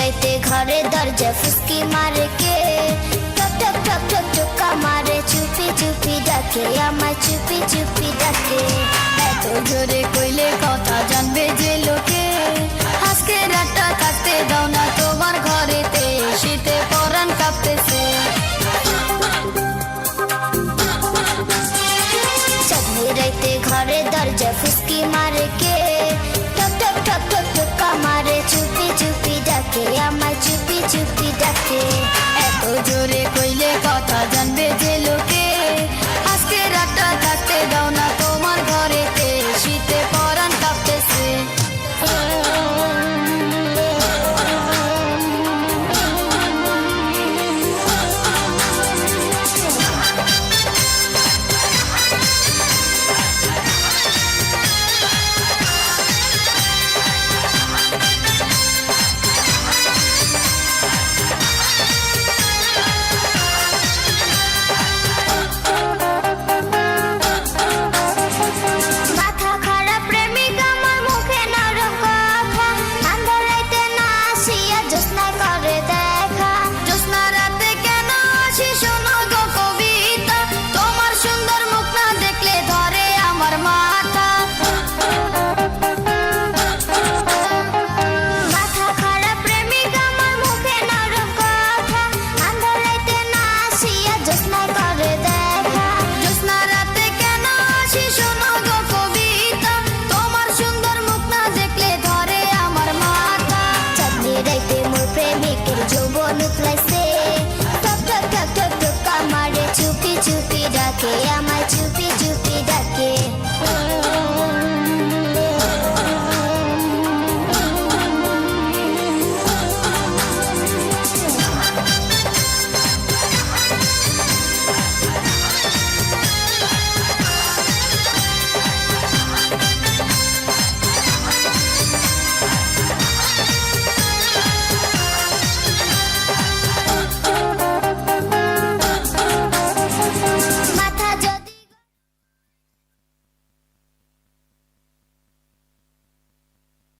যাইতে ঘরে দরজা ফুসকি মারে কে? টক টক টক টক, টোকা মারে, চুপি চুপি ডাকে, আমায় চুপি চুপি ডাকে। এত জোরে Música যৌবন প্লাসে টক টক টক টক টক আমারে চুপি চুপি ডাকে।